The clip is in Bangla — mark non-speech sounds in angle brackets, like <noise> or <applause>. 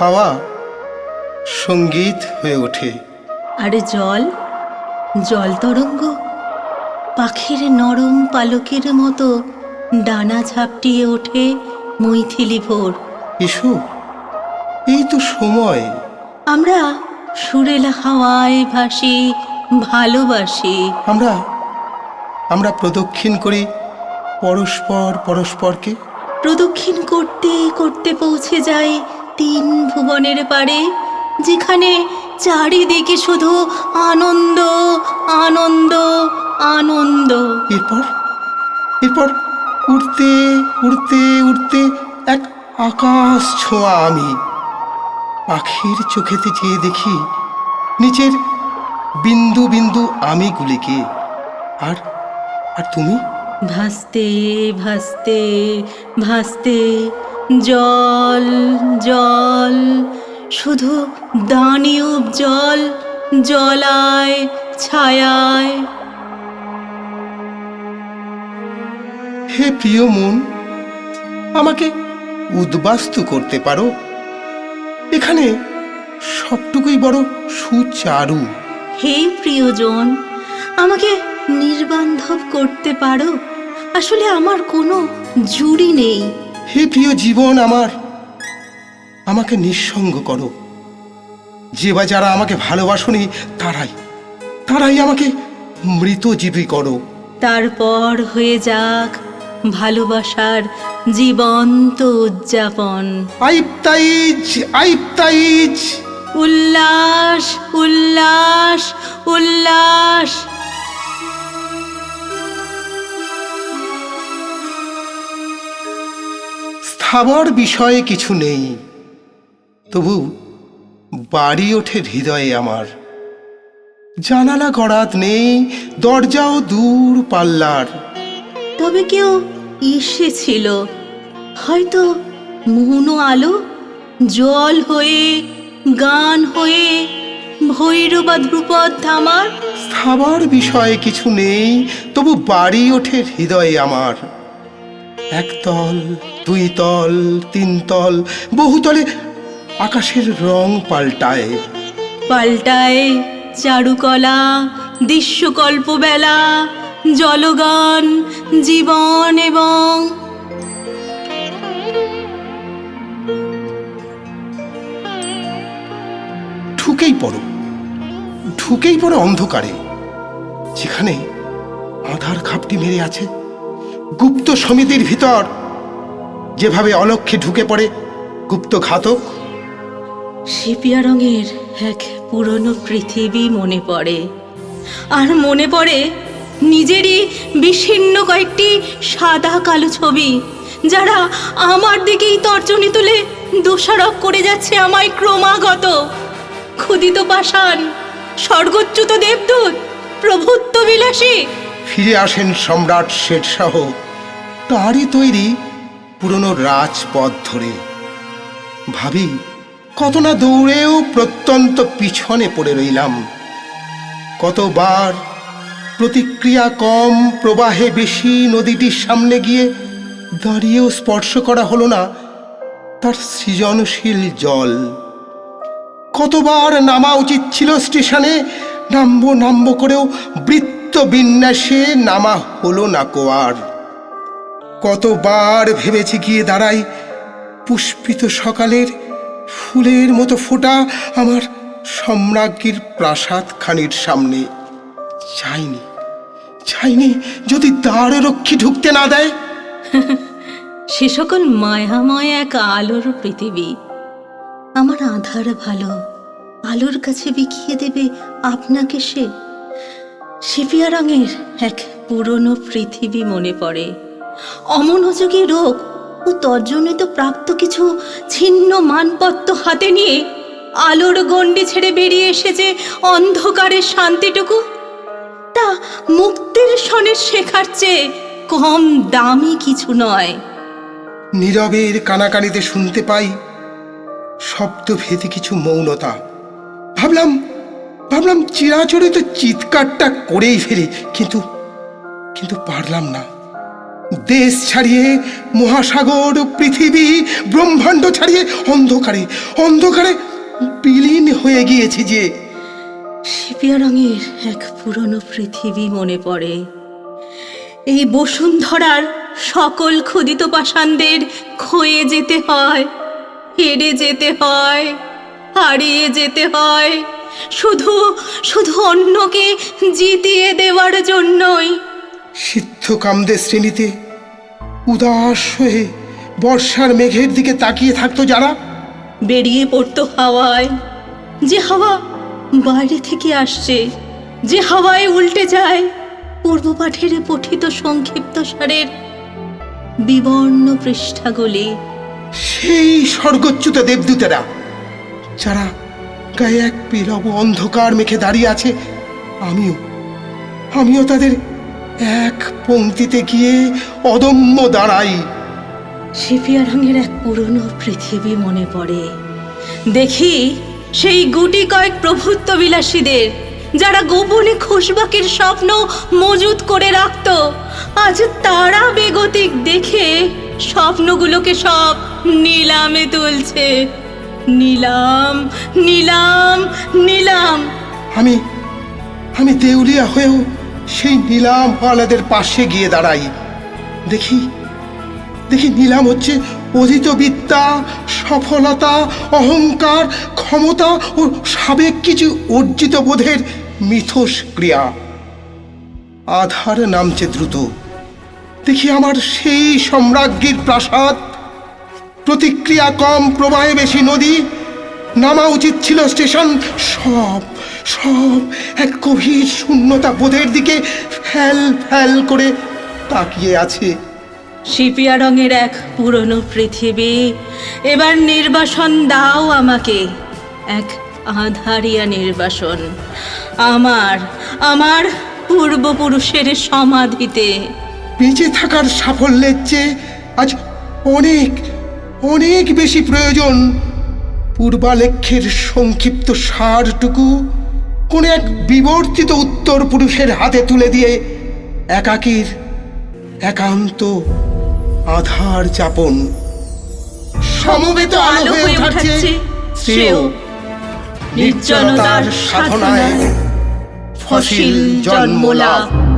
হাওয়া সংগীত হয়ে ওঠে। আর জল জল তরঙ্গ পাখির নরম পালকের মতো ডানা ঝাপটিয়ে ওঠে মৈথিলি ভোর। এসো এই তো সময়। আমরা সুরেল হাওয়ায় ভাসি ভালোবাসি। আমরা আমরা প্রদক্ষিণ করি পরস্পর পরস্পরকে। প্রদক্ষিণ করতে করতে পৌঁছে যাই তিন ভুবনের পারে যেখানে চারিদিকে শুধু আনন্দ আনন্দ আনন্দ। এরপর? এরপর উড়তে উড়তে উড়তে এক আকাশ ছোঁয়া আমি। পাখির চোখেতে চেয়ে দেখি নিচের বিন্দু বিন্দু আমিগুলিকে। আর আর তুমি? ভাসতে ভাসতে ভাসতে জল জল শুধু দানিউব জল জলায় ছায়ায়। হে প্রিয় মন আমাকে উদ্বাস্তু করতে পারো? এখানে সবটুকুই বড় সুচারু। হে প্রিয়জন আমাকে নির্বান্ধব করতে পারো? আসলে আমার কোনো জুড়ি নেই। হে প্রিয় জীবন আমার আমাকে নিঃসঙ্গ করো। যে বা যারা আমাকে ভালোবাসনি তারাই তারাই আমাকে মৃতজীবী করো। তারপর হয়ে যাক ভালোবাসার জীবন্ত উদযাপন। আইপ্তাইজ আইপ্তাইজ। উল্লাস উল্লাস উল্লাস। স্থাবর বিষয়ে কিছু নেই। তবু বাড়ি ওঠে হৃদয়ে আমার। জানালা গড়াত নেই দরজাও দূর পাল্লার। তবে কেউ এসেছিল হয়তো মৌন আলো জল হয়ে গান হয়ে ভৈরবা ধ্রুপদ ধামার খাবার বিষয়ে কিছু নেই তবু বাড়ি ওঠে হৃদয়ে আমার। একতল দুই তল তিন তল বহুতলে আকাশের রং পাল্টায়। পাল্টায় চারুকলা দৃশ্যকল্প বেলা জলগান জীবন এবং ঢুকেই পড়ো ঢুকেই পড়ো অন্ধকারে যেখানে আধার খাপটি মেরে আছে। গুপ্ত সমিতির ভিতর। যেভাবে অলক্ষ্যে ঢুকে পড়ে গুপ্ত ঘাতক। সেপিয়া রঙের এক পুরনো পৃথিবী মনে পড়ে। আর মনে পড়ে নিজেরই বিচ্ছিন্ন কয়েকটি সাদা কালো ছবি, যারা আমার দিকেই তর্জনী তুলে দোষারোপ করে যাচ্ছে আমায় ক্রমাগত। ক্ষুদিত পাষাণ, স্বর্গচ্যুত দেবদূত, প্রভুত্ব বিলাসী ফিরে আসেন সম্রাট শেরশাহ তাঁরই তৈরি পুরনো রাজপথ ধরে। ভাবি, কত না দৌড়েও প্রত্যন্ত পিছনে পড়ে রইলাম। কতবার প্রতিক্রিয়া কম প্রবাহে বেশি নদীটির সামনে গিয়ে দাঁড়িয়েও স্পর্শ করা হলো না, তার সৃজনশীল জল। কতবার নামা উচিত ছিল স্টেশনে, নামবো নামবো করেও বৃত্ত বিন্যাসে নামা হলো না কোয়ার কতবার ভেবেছি গিয়ে দাঁড়াই, পুষ্পিত সকালের ফুলের মতো ফোটা আমার সম্রাজ্ঞীর প্রাসাদ খানির সামনে। চাইনি চাইনি যদি দ্বার রক্ষী ঢুকতে না দেয়। <laughs> সে সকল মায়াময় এক আলোর পৃথিবী। আমার আধার ভালো, আলোর কাছে বিকিয়ে দেবে আপনাকে সে। সিপিয়া রঙের এক পুরনো পৃথিবী মনে পড়ে। অমনোযোগী রোগ ও তর্জনিত প্রাপ্ত কিছু ছিন্ন মানপত্র হাতে নিয়ে আলোর গণ্ডি ছেড়ে বেরিয়ে এসেছে অন্ধকারের শান্তিটুকু। তা মুক্তির সনের শেখার চেয়ে কম দামি কিছু নয়। নীরবের কানাকানিতে শুনতে পাই শব্দ ভেদে কিছু মৌনতা। ভাবলাম ভাবলাম চিরাচরিত চিৎকারটা করেই ফেলি, কিন্তু কিন্তু পারলাম না। দেশ ছাড়িয়ে, মহাসাগর, পৃথিবী, ব্রহ্মাণ্ড ছাড়িয়ে অন্ধকারে অন্ধকারে বিলীন হয়ে গিয়েছি যে সিপিয়া রঙের এক পুরনো পৃথিবী মনে পড়ে। এই বসুন্ধরার সকল ক্ষুদিত পাষাণদের ক্ষয়ে যেতে হয়, হেরে যেতে হয়, হারিয়ে যেতে হয়। শুধু শুধু অন্যকে জিতিয়ে দেওয়ার জন্যই। সিদ্ধকামদের শ্রেণীতে উদাস হয়ে বর্ষার মেঘের দিকে তাকিয়ে থাকতো যারা। বেরিয়ে পড়তো হাওয়ায়। যে হাওয়া বাইরে থেকে আসছে যে হাওয়ায় উল্টে যায় পূর্ব পাঠের পঠিত সংক্ষিপ্ত সারের বিবর্ণ পৃষ্ঠাগুলি। সেই স্বর্গচ্যুত দেবদূতেরা যারা গায়ে এক বিলব অন্ধকার মেখে দাঁড়িয়ে আছে। আমিও আমিও তাদের এক পংক্তিতে গিয়ে অদম্য দাঁড়াই। সিপিয়া রঙের এক পুরনো পৃথিবী মনে পড়ে। দেখি সেই গুটি কয়েক প্রভুত্ব বিলাসীদের, যারা গোপনে খুশবাকের স্বপ্ন মজুত করে রাখত। আজ তারা বেগতিক দেখে স্বপ্নগুলোকে সব নিলামে তুলছে। নিলাম নিলাম নিলাম। আমি আমি দেউলিয়া হয়েও সেই নিলাম ওয়ালাদের পাশে গিয়ে দাঁড়াই। দেখি দেখি নিলাম হচ্ছে অধীত বিদ্যা, সফলতা, অহংকার, ক্ষমতা ও সাবেক কিছু অর্জিত বোধের মিথস ক্রিয়া। আধার নামছে দ্রুত। দেখি আমার সেই সম্রাজ্ঞীর প্রাসাদ প্রতিক্রিয়া কম প্রবাহে বেশি নদী। নামা উচিত ছিল স্টেশন। সব সব এক গভীর শূন্যতা বোধের দিকে ফ্যাল ফ্যাল করে তাকিয়ে আছে। সিপিয়া রঙের এক পুরনো পৃথিবী। এবার নির্বাসন দাও আমাকে। এক আধারিয়া নির্বাসন। আমার আমার পূর্বপুরুষের সমাধিতে। বেঁচে থাকার সাফল্যের চেয়ে আজ অনেক অনেক বেশি প্রয়োজন। পূর্বালেখ্যের সংক্ষিপ্ত সারটুকু কোন এক বিবর্তিত উত্তর পুরুষের হাতে তুলে দিয়ে একাকীর একান্ত আধার যাপন। সমবেত আলো হয়ে উঠাচ্ছে শ্রেয় নির্জনতার সাধনায়। ফসিল জন্মলাভ।